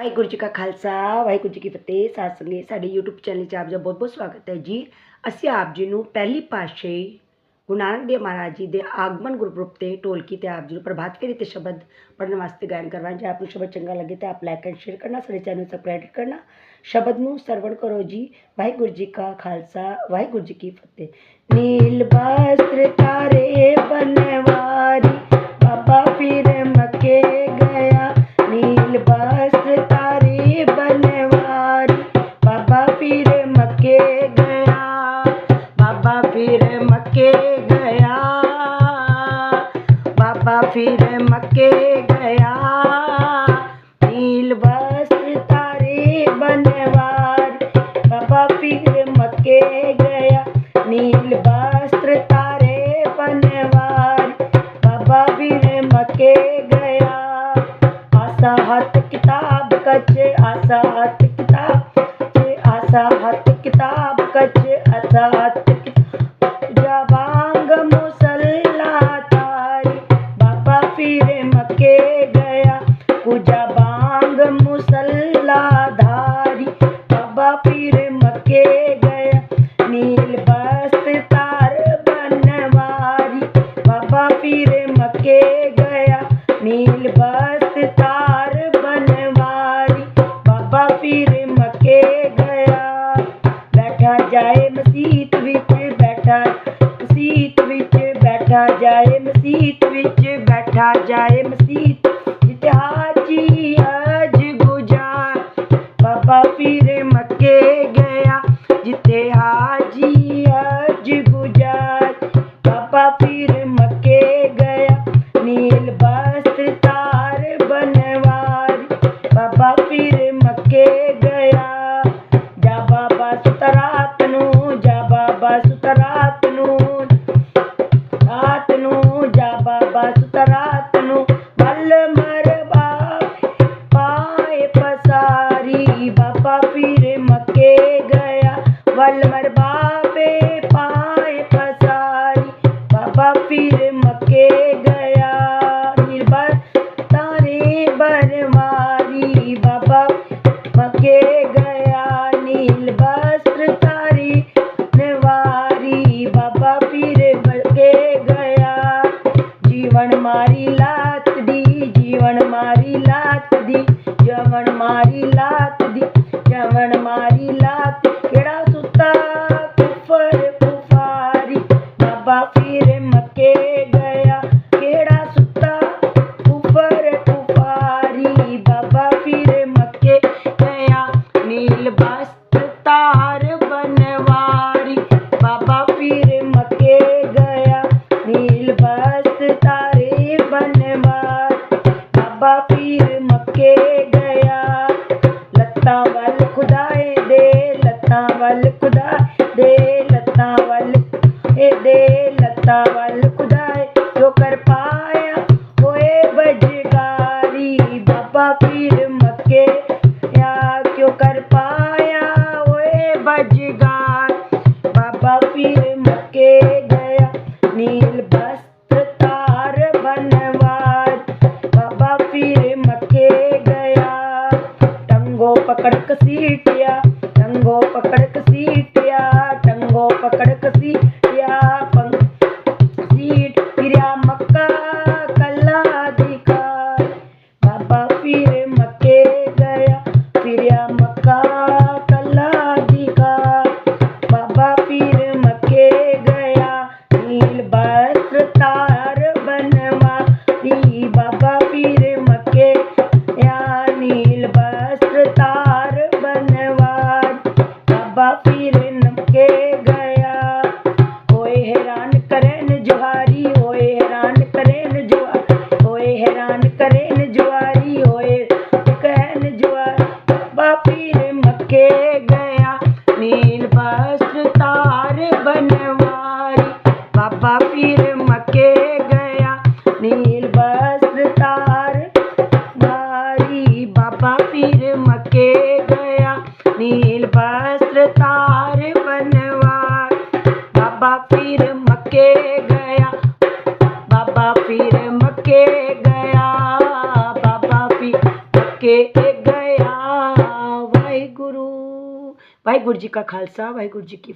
ਵਾਹਿਗੁਰੂ ਜੀ ਕਾ ਖਾਲਸਾ, ਵਾਹਿਗੁਰੂ ਜੀ ਕੀ ਫਤਿਹ। ਸਾਧ ਸੰਗਤ ਸਾਡੇ YouTube ਚੈਨਲ 'ਚ ਆਪ ਜੀ ਦਾ ਬਹੁਤ ਬਹੁਤ ਸਵਾਗਤ ਹੈ ਜੀ। ਅਸੀਂ ਆਪ ਜੀ ਨੂੰ ਪਹਿਲੀ ਪਾਤਸ਼ਾਹੀ ਗੁਰੂ ਨਾਨਕ ਦੇਵ ਮਹਾਰਾਜ ਜੀ ਦੇ ਆਗਮਨ ਗੁਰਪੁਰਬ ਤੇ ਢੋਲਕੀ ਤੇ ਆਪ ਜੀ ਨੂੰ ਪ੍ਰਭਾਤ ਫੇਰੀ ਤੇ ਸ਼ਬਦ ਪੜ੍ਹਨ ਵਾਸਤੇ ਗਾਇਨ ਕਰਵਾਉਣ ਜੇ। ਆਪ ਨੂੰ ਸ਼ਬਦ ਚੰਗਾ ਲੱਗੇ ਤਾਂ ਆਪ ਲਾਈਕ ਐਂਡ ਸ਼ੇਅਰ ਕਰਨਾ, ਸਾਡੇ ਚੈਨਲ ਸਬਸਕ੍ਰਾਈਬ ਕਰਨਾ। ਸ਼ਬਦ ਨੂੰ ਸਰਵਣ ਕਰੋ ਜੀ। ਵਾਹਿਗੁਰੂ ਜੀ ਕਾ ਖਾਲਸਾ, ਵਾਹਿਗੁਰੂ ਜੀ ਕੀ ਫਤਿਹ। ਨੀਲ ਬਸਤਰ ਤਾਰੇ ਬਨਵਾਰੀ, ਬਾਬਾ ਫਿਰ फिर मक्के गया। नील बस तार बनवारी। बाबा पीर मके गया। बैठा जाए मसीत विच बैठा मसीत विच बैठा जाए मसीत विच बैठा जाए मसीत मर बापे पाए पसारी। बाबा फिर बाबा फिर मके गया। केड़ा सुता ऊपर कुपारी बाबा फिर मके गया। नील बस्त तार बनवारी। बाबा फिर मके गया। नील बस्त तारे बनवारी। बाबा फिर मके सवाल खुदाए जो कर पाया होए बजगारी। बाबा पीर मक्के या फिर मक्के गया, फिर मक्का कल्ला दिखा। बाबा फिर मक्के गया, नील वस्त्र तार बनवा बाबा फिर मक्के या नील वस्त्र तार बनवा बाबा फिर मक्के गया, ओए हैरान करेन जुहारी, ओए हैरान करेन जुआ ओए हैरान करेन जुआरी फिर मके गया। बाबा फिर मके गया। बाबा फिर मके गया। वाहे गुरु जी का खालसा वाहे जी की